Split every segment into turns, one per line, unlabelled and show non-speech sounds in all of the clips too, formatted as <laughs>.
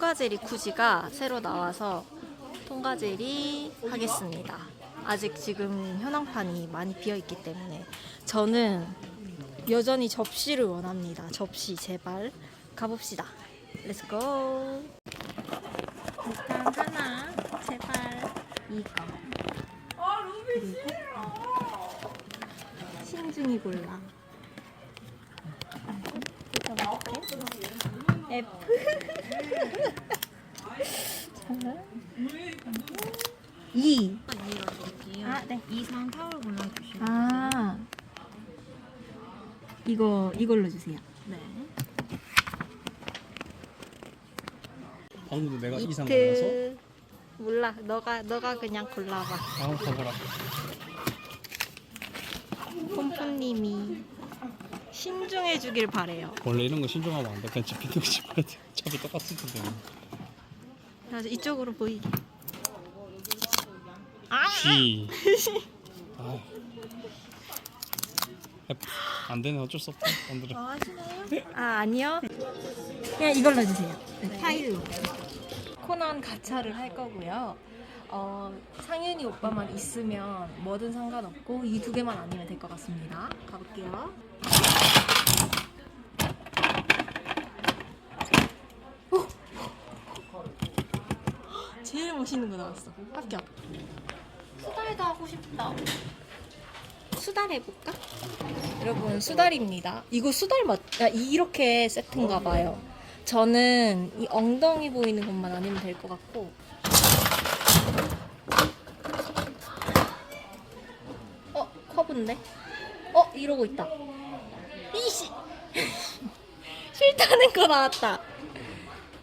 통과제리 쿠지가 새로 나와서 통과제리 하겠습니다. 아직 지금 현황판이 많이 비어 있기 때문에 저는 여전히 접시를 원합니다. 접시 제발 가봅시다. 렛츠고. 일단 하나 제발 이거 그리고 신중히 골라. F. 자. 2.
밀어드릴게요.
아, 네.
이상 타월 골라주시면
아. 이거 이걸로 주세요.
네.
방금도 내가 이상 골라서
이트. 몰라. 너가 너가 그냥 골라 봐.
다음 커버라
폼폼 님이 신중해 주길 바래요.
원래 이런 거 신중하면 안 돼 그냥 집히는 거 집어야 돼 어차피 똑같을 텐데
그래서 이쪽으로 보이게. 아! <laughs>
아. 안 되네 어쩔 수 없다 오늘은
하시나요?
아 아니요. 그냥 이걸로 주세요. 파일로. 코난 가차를 할 거고요. 어, 상윤이 오빠만 있으면 뭐든 상관없고 이 두 개만 아니면 될 것 같습니다. 가볼게요. 제일 멋있는 거 나왔어. 합격. 수달도 하고 싶다. 수달 해볼까? 여러분 수달입니다. 이거 수달 맞? 아, 이렇게 세트인가 봐요. 저는 이 엉덩이 보이는 것만 아니면 될 것 같고. 어 커브인데? 어 이러고 있다. 이씨 <laughs> 싫다는 거 나왔다.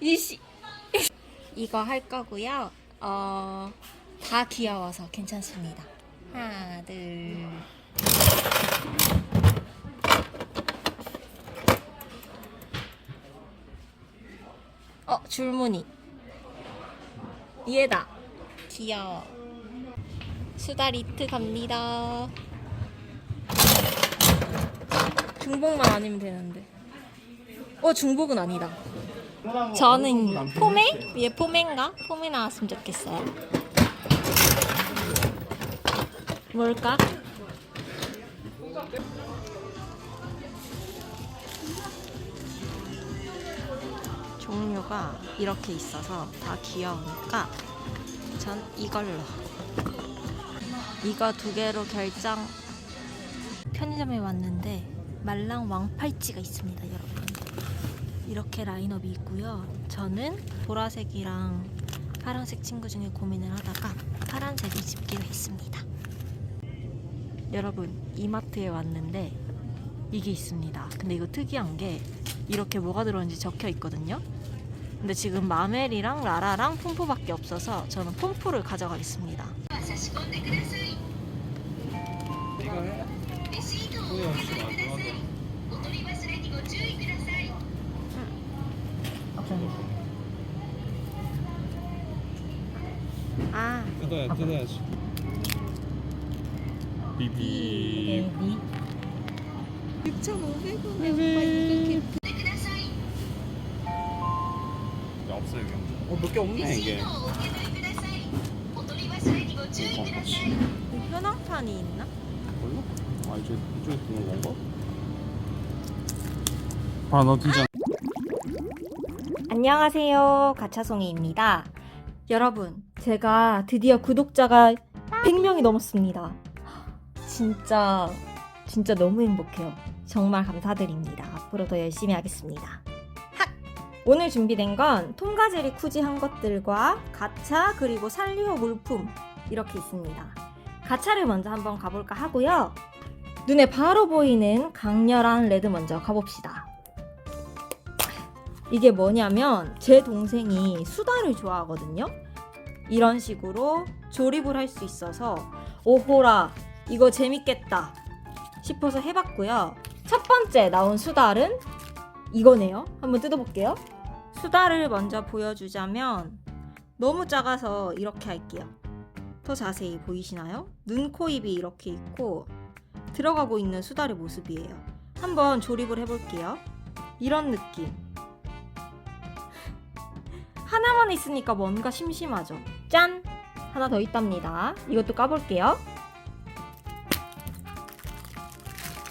이씨 이거 할 거고요. 어 다 귀여워서 괜찮습니다. 하나 둘. 어 줄무늬 얘다 귀여워 수다 리트 갑니다 중복만 아니면 되는데 어 중복은 아니다 저는 포메? 얘 포메인가? 포메 나왔으면 좋겠어요 뭘까? 종류가 이렇게 있어서 다 귀여우니까 전 이걸로 이거 두 개로 결정 편의점에 왔는데 말랑 왕팔찌가 있습니다 여러분 이렇게 라인업이 있고요. 저는 보라색이랑 파란색 친구 중에 고민을 하다가 파란색을 집기로 했습니다. 여러분 이마트에 왔는데 이게 있습니다. 근데 이거 특이한 게 이렇게 뭐가 들어있는지 적혀 있거든요. 근데 지금 마멜이랑 라라랑 폼포밖에 없어서 저는 폼포를 가져가겠습니다.
뜯어야 뜯어야지 비비
6,500원에 오빠 이렇게
야, 없어 여기 어, 몇 개 없네 이게 어, 그렇지
현황판이 있나?
몰라? 아 이쪽, 이쪽에 두는 건가? 아너 진짜
안녕하세요. 가차송이입니다. 여러분, 제가 드디어 구독자가 100명이 넘었습니다. 진짜, 진짜 너무 행복해요. 정말 감사드립니다. 앞으로 더 열심히 하겠습니다. 핫! 오늘 준비된 건 통가제리 쿠지 한 것들과 가차 그리고 살리오 물품 이렇게 있습니다. 가차를 먼저 한번 가볼까 하고요. 눈에 바로 보이는 강렬한 레드 먼저 가봅시다. 이게 뭐냐면 제 동생이 수다를 좋아하거든요. 이런 식으로 조립을 할 수 있어서 오호라 이거 재밌겠다 싶어서 해봤고요. 첫 번째 나온 수달은 이거네요. 한번 뜯어볼게요. 수달을 먼저 보여주자면 너무 작아서 이렇게 할게요. 더 자세히 보이시나요? 눈, 코, 입이 이렇게 있고 들어가고 있는 수달의 모습이에요. 한번 조립을 해볼게요. 이런 느낌. <laughs> 하나만 있으니까 뭔가 심심하죠. 짠! 하나 더 있답니다. 이것도 까볼게요.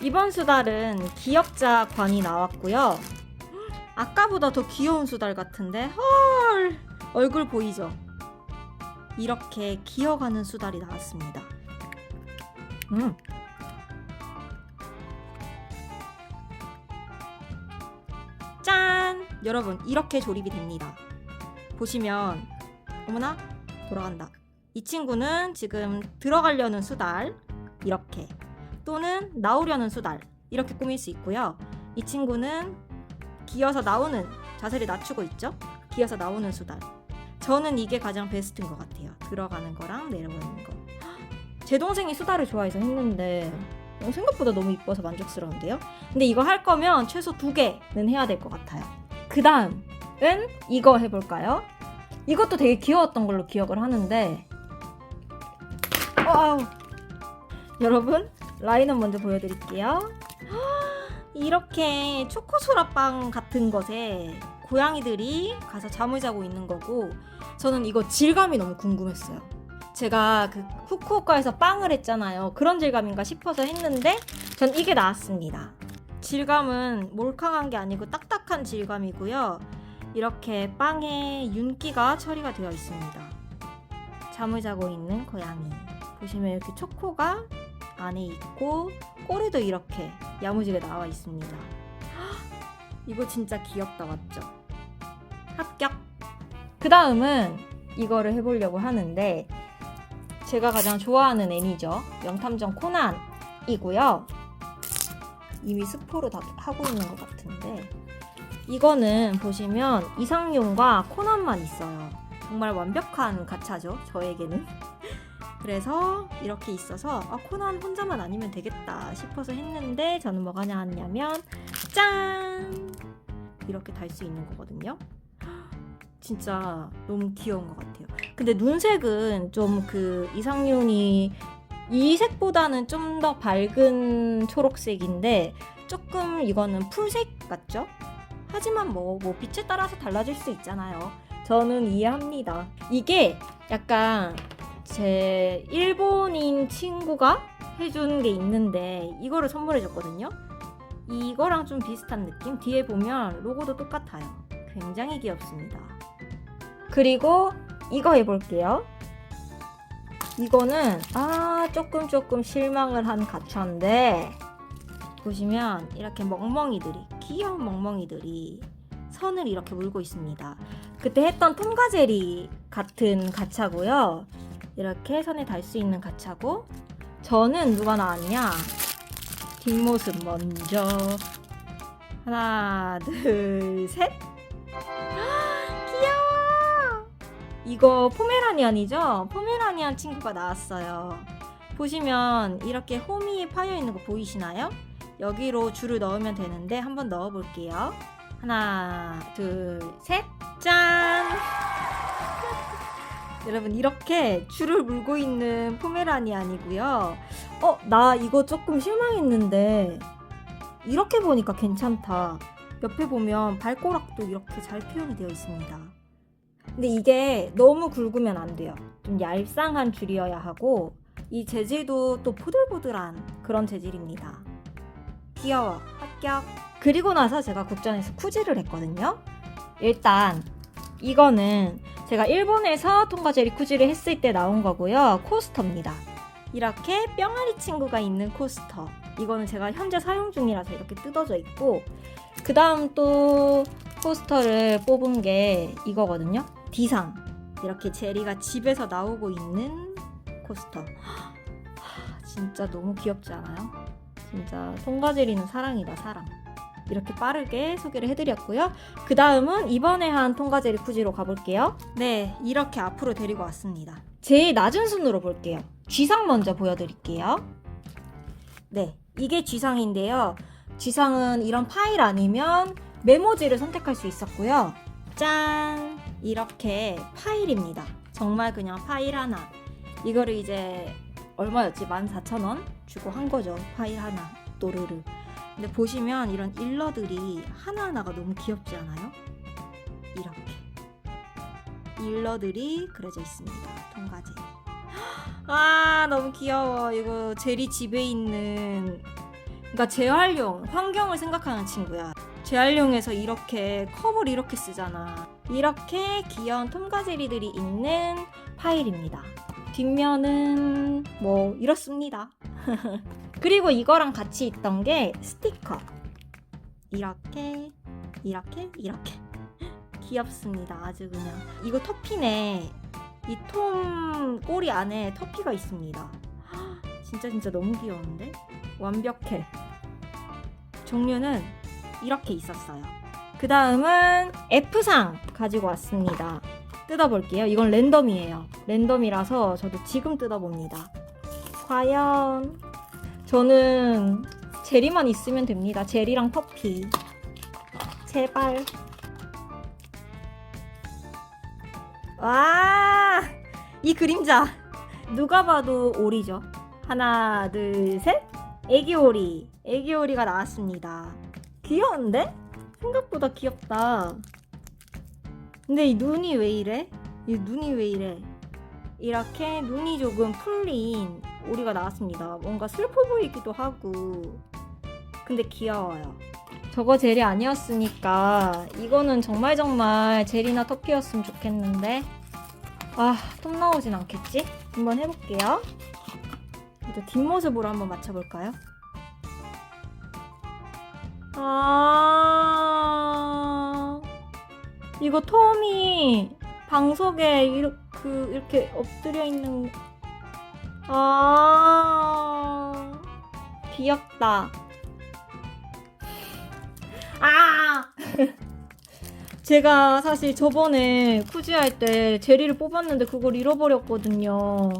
이번 수달은 기역자 관이 나왔고요. 아까보다 더 귀여운 수달 같은데 헐 얼굴 보이죠? 이렇게 기어가는 수달이 나왔습니다. 음. 짠! 여러분 이렇게 조립이 됩니다. 보시면 어머나 돌아간다. 이 친구는 지금 들어가려는 수달 이렇게 또는 나오려는 수달 이렇게 꾸밀 수 있고요. 이 친구는 기어서 나오는 자세를 낮추고 있죠. 기어서 나오는 수달. 저는 이게 가장 베스트인 것 같아요. 들어가는 거랑 내려오는 거. 제 동생이 수달을 좋아해서 했는데 어, 생각보다 너무 이뻐서 만족스러운데요. 근데 이거 할 거면 최소 두 개는 해야 될 것 같아요. 그 다음은 이거 해볼까요? 이것도 되게 귀여웠던 걸로 기억을 하는데 어, 아우. 여러분 라인업 먼저 보여드릴게요. 이렇게 초코소라빵 같은 것에 고양이들이 가서 잠을 자고 있는 거고 저는 이거 질감이 너무 궁금했어요. 제가 그 후쿠오카에서 빵을 했잖아요. 그런 질감인가 싶어서 했는데 전 이게 나왔습니다. 질감은 몰캉한 게 아니고 딱딱한 질감이고요. 이렇게 빵에 윤기가 처리가 되어 있습니다. 잠을 자고 있는 고양이. 보시면 이렇게 초코가 안에 있고 꼬리도 이렇게 야무지게 나와 있습니다. 헉, 이거 진짜 귀엽다 맞죠? 합격. 그 다음은 이거를 해보려고 하는데 제가 가장 좋아하는 애니죠. 명탐정 코난이고요. 이미 스포로 다 하고 있는 것 같은데 이거는 보시면 이상용과 코난만 있어요. 정말 완벽한 가차죠. 저에게는. <laughs> 그래서 이렇게 있어서 아, 코난 혼자만 아니면 되겠다 싶어서 했는데 저는 뭐가 나왔냐면 짠! 이렇게 달 수 있는 거거든요. <gasps> 진짜 너무 귀여운 것 같아요. 근데 눈색은 좀 그 이상윤이 이 색보다는 좀 더 밝은 초록색인데 조금 이거는 풀색 같죠? 하지만 뭐, 뭐 빛에 따라서 달라질 수 있잖아요. 저는 이해합니다. 이게 약간 제 일본인 친구가 해준 게 있는데 이거를 선물해 줬거든요. 이거랑 좀 비슷한 느낌? 뒤에 보면 로고도 똑같아요. 굉장히 귀엽습니다. 그리고 이거 해볼게요. 이거는 아 조금 조금 실망을 한 가차인데 보시면 이렇게 멍멍이들이 귀여운 멍멍이들이 선을 이렇게 물고 있습니다. 그때 했던 톰과 제리 같은 가차고요. 이렇게 선에 달 수 있는 가차고 저는 누가 나왔냐? 뒷모습 먼저 하나 둘 셋. <gasps> 귀여워. 이거 포메라니안이죠? 포메라니안 친구가 나왔어요. 보시면 이렇게 홈이 파여 있는 거 보이시나요? 여기로 줄을 넣으면 되는데 한번 넣어 볼게요. 하나, 둘, 셋. 짠! <laughs> 여러분 이렇게 줄을 물고 있는 포메라니안이고요. 어, 나 이거 조금 실망했는데 이렇게 보니까 괜찮다. 옆에 보면 발꼬락도 이렇게 잘 표현이 되어 있습니다. 근데 이게 너무 굵으면 안 돼요. 좀 얄쌍한 줄이어야 하고 이 재질도 또 보들보들한 그런 재질입니다. 귀여워. 합격. 그리고 나서 제가 국전에서 쿠지를 했거든요. 일단 이거는 제가 일본에서 통과제 리 쿠지를 했을 때 나온 거고요. 코스터입니다. 이렇게 뿅아리 친구가 있는 코스터. 이거는 제가 현재 사용 중이라서 이렇게 뜯어져 있고 그 다음 또 포스터를 뽑은 게 이거거든요. D상. 이렇게 제리가 집에서 나오고 있는 코스터. <gasps> 하, 진짜 너무 귀엽지 않아요? 진짜 통과제리는 사랑이다, 사랑. 이렇게 빠르게 소개를 해드렸고요. 그 다음은 이번에 한 통과제리 쿠지로 가볼게요. 네, 이렇게 앞으로 데리고 왔습니다. 제일 낮은 순으로 볼게요. G상 먼저 보여드릴게요. 네, 이게 G상인데요. G상은 이런 파일 아니면 메모지를 선택할 수 있었고요. 짠! 이렇게 파일입니다. 정말 그냥 파일 하나. 이거를 이제 얼마였지? 14,000원 주고 한 거죠. 파일 하나. 또르르. 근데 보시면 이런 일러들이 하나하나가 너무 귀엽지 않아요? 이렇게. 딜러들이 그려져 있습니다. 통과제. <gasps> 아 너무 귀여워. 이거 제리 집에 있는 그러니까 재활용 환경을 생각하는 친구야. 재활용해서 이렇게 컵을 이렇게 쓰잖아. 이렇게 귀여운 톰과제리들이 있는 파일입니다. 뒷면은 뭐 이렇습니다. <laughs> 그리고 이거랑 같이 있던 게 스티커. 이렇게 이렇게 이렇게 <laughs> 귀엽습니다. 아주 그냥 이거 터피네. 이 톰 꼬리 안에 터피가 있습니다. <gasps> 진짜 진짜 너무 귀여운데 완벽해. 종류는 이렇게 있었어요. 그 다음은 F상 가지고 왔습니다. 뜯어볼게요. 이건 랜덤이에요. 랜덤이라서 저도 지금 뜯어봅니다. 과연 저는 제리만 있으면 됩니다. 제리랑 터피. 제발. 와, 이 그림자. 누가 봐도 오리죠. 하나, 둘, 셋. 애기 오리. 애기 오리가 나왔습니다. 귀여운데? 생각보다 귀엽다. 근데 이 눈이 왜 이래? 이 눈이 왜 이래? 이렇게 눈이 조금 풀린 오리가 나왔습니다. 뭔가 슬퍼 보이기도 하고. 근데 귀여워요. 저거 젤이 아니었으니까 이거는 정말 정말 젤이나 터피였으면 좋겠는데 아, 톱 나오진 않겠지? 한번 해볼게요. 이제 뒷모습으로 한번 맞춰볼까요? 아, 이거 톰이 방석에 이렇게, 그, 이렇게 엎드려 있는, 아, 귀엽다. 아! <laughs> 제가 사실 저번에 쿠지 할 때 제리를 뽑았는데 그걸 잃어버렸거든요.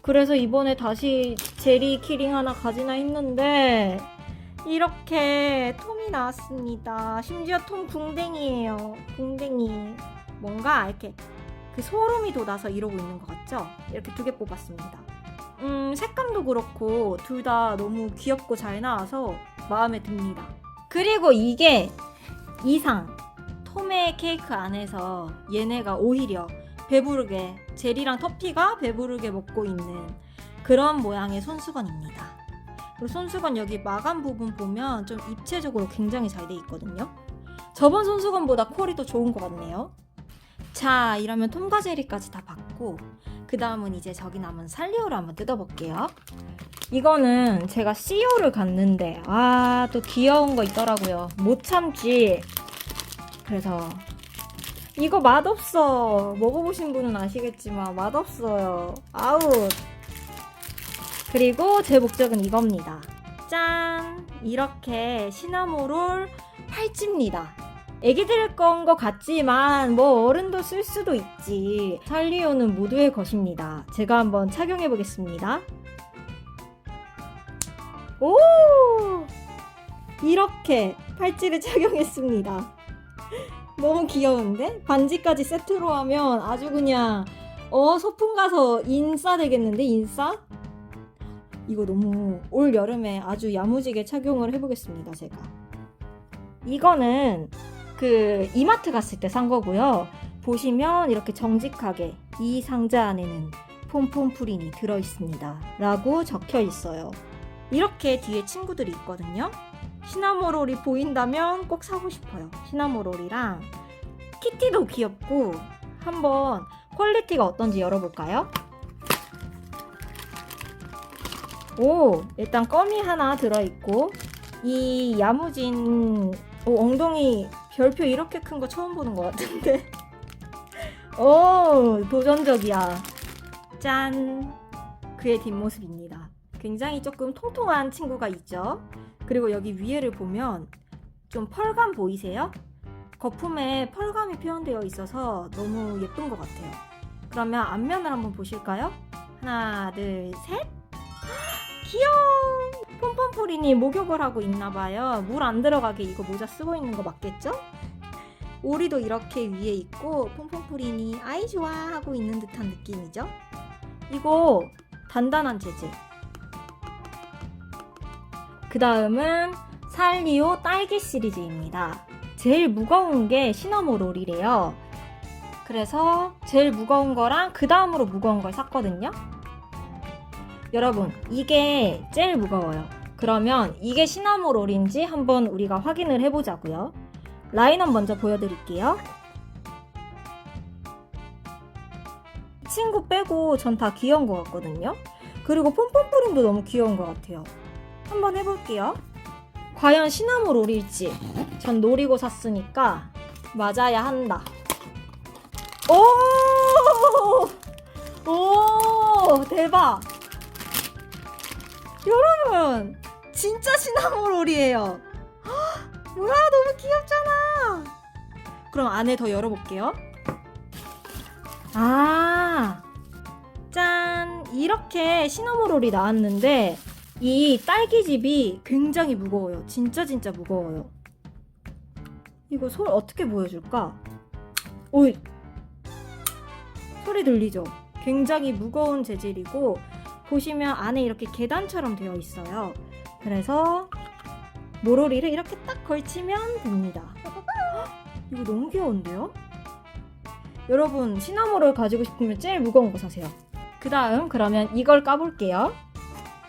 그래서 이번에 다시 제리 키링 하나 가지나 했는데 이렇게 톰이 나왔습니다. 심지어 톰 궁뎅이에요. 궁뎅이. 뭔가 이렇게 그 소름이 돋아서 이러고 있는 것 같죠? 이렇게 두 개 뽑았습니다. 음, 색감도 그렇고 둘 다 너무 귀엽고 잘 나와서 마음에 듭니다. 그리고 이게 이상 톰의 케이크 안에서 얘네가 오히려 배부르게 제리랑 터피가 배부르게 먹고 있는 그런 모양의 손수건입니다. 그리고 손수건 여기 마감 부분 보면 좀 입체적으로 굉장히 잘 돼 있거든요. 저번 손수건보다 콜이 더 좋은 것 같네요. 자, 이러면 톰과 제리까지 다 봤고 그 다음은 이제 저기 남은 살리오를 한번 뜯어볼게요. 이거는 제가 CEO를 갔는데 아 또 귀여운 거 있더라고요. 못 참지. 그래서 이거 맛없어. 먹어보신 분은 아시겠지만 맛없어요. 아웃. 그리고 제 목적은 이겁니다. 짠! 이렇게 시나모롤 팔찌입니다. 애기들 건 것 같지만 뭐 어른도 쓸 수도 있지. 살리오는 모두의 것입니다. 제가 한번 착용해 보겠습니다. 오! 이렇게 팔찌를 <laughs> 착용했습니다. 너무 귀여운데? 반지까지 세트로 하면 아주 그냥 어 소풍 가서 인싸 되겠는데 인싸? 이거 너무 올 여름에 아주 야무지게 착용을 해보겠습니다 제가. 이거는 그 이마트 갔을 때 산 거고요. 보시면 이렇게 정직하게 이 상자 안에는 폼폼프린이 들어있습니다. 라고 적혀 있어요. 이렇게 뒤에 친구들이 있거든요. 시나모롤이 보인다면 꼭 사고 싶어요. 시나모롤이랑 키티도 귀엽고 한번 퀄리티가 어떤지 열어볼까요? 오 일단 껌이 하나 들어있고 이 야무진 오, 엉덩이 별표 이렇게 큰 거 처음 보는 것 같은데 <laughs> 오 도전적이야 짠 그의 뒷모습입니다 굉장히 조금 통통한 친구가 있죠 그리고 여기 위에를 보면 좀 펄감 보이세요? 거품에 펄감이 표현되어 있어서 너무 예쁜 것 같아요. 그러면 앞면을 한번 보실까요? 하나, 둘, 셋. 귀여워! 폼폼프린이 목욕을 하고 있나봐요. 물 안 들어가게 이거 모자 쓰고 있는 거 맞겠죠? 오리도 이렇게 위에 있고 폼폼프린이 아이 좋아 하고 있는 듯한 느낌이죠? 이거 단단한 재질. 그 다음은 살리오 딸기 시리즈입니다. 제일 무거운 게 시나모 롤이래요. 그래서 제일 무거운 거랑 그 다음으로 무거운 걸 샀거든요. 여러분, 이게 제일 무거워요. 그러면 이게 시나모 롤인지 한번 우리가 확인을 해보자고요. 라인업 먼저 보여드릴게요. 친구 빼고 전 다 귀여운 것 같거든요. 그리고 폼폼프린도 너무 귀여운 것 같아요. 한번 해볼게요. 과연 시나모 롤일지 전 노리고 샀으니까 맞아야 한다. 오! 오! 대박! 여러분! 진짜 시나모 롤이에요. 헉, 뭐야, 너무 귀엽잖아! 그럼 안에 더 열어볼게요. 아! 짠! 이렇게 시나모 롤이 나왔는데, 이 딸기집이 굉장히 무거워요. 진짜 진짜 무거워요. 이거 솔 어떻게 보여줄까? 오이! 소리 들리죠? 굉장히 무거운 재질이고 보시면 안에 이렇게 계단처럼 되어 있어요. 그래서 모로리를 이렇게 딱 걸치면 됩니다. 헉, <gasps> 이거 너무 귀여운데요? 여러분 시나모를 가지고 싶으면 제일 무거운 거 사세요. 그 다음 그러면 이걸 까볼게요.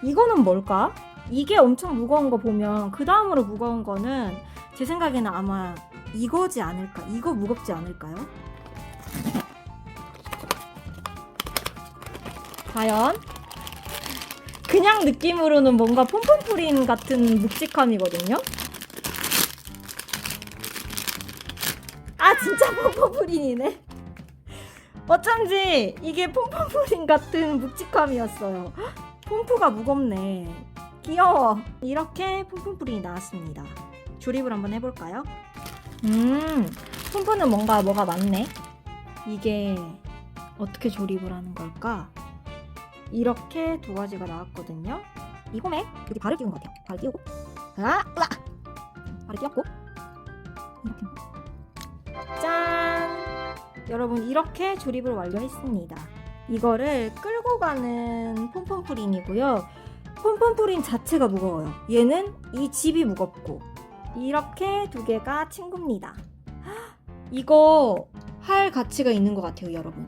이거는 뭘까? 이게 엄청 무거운 거 보면 그 다음으로 무거운 거는 제 생각에는 아마 이거지 않을까? 이거 무겁지 않을까요? 과연 그냥 느낌으로는 뭔가 폼폼프린 같은 묵직함이거든요. 아 진짜 폼폼프린이네. 어쩐지 이게 폼폼프린 같은 묵직함이었어요. 헉, 폼프가 무겁네. 귀여워. 이렇게 폼폼프린이 나왔습니다. 조립을 한번 해볼까요? 음, 폼프는 뭔가 뭐가 많네. 이게 어떻게 조립을 하는 걸까? 이렇게 두 가지가 나왔거든요. 이거에 여기 발을 끼운 것 같아요. 발을 끼우고, 아, 으아! 발을 끼웠고, 이렇게. 짠! 여러분 이렇게 조립을 완료했습니다. 이거를 끌고 가는 폼폼프린이고요. 폼폼프린 자체가 무거워요. 얘는 이 집이 무겁고 이렇게 두 개가 친구입니다. 헉, 이거 할 가치가 있는 것 같아요, 여러분.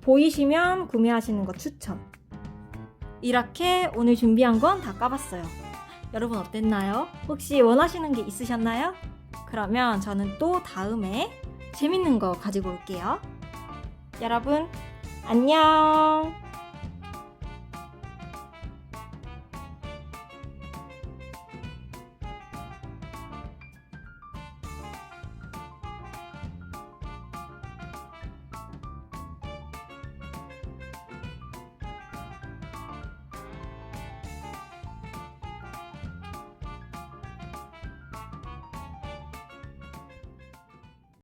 보이시면 구매하시는 거 추천. 이렇게 오늘 준비한 건 다 까봤어요. 여러분 어땠나요? 혹시 원하시는 게 있으셨나요? 그러면 저는 또 다음에 재밌는 거 가지고 올게요. 여러분, 안녕!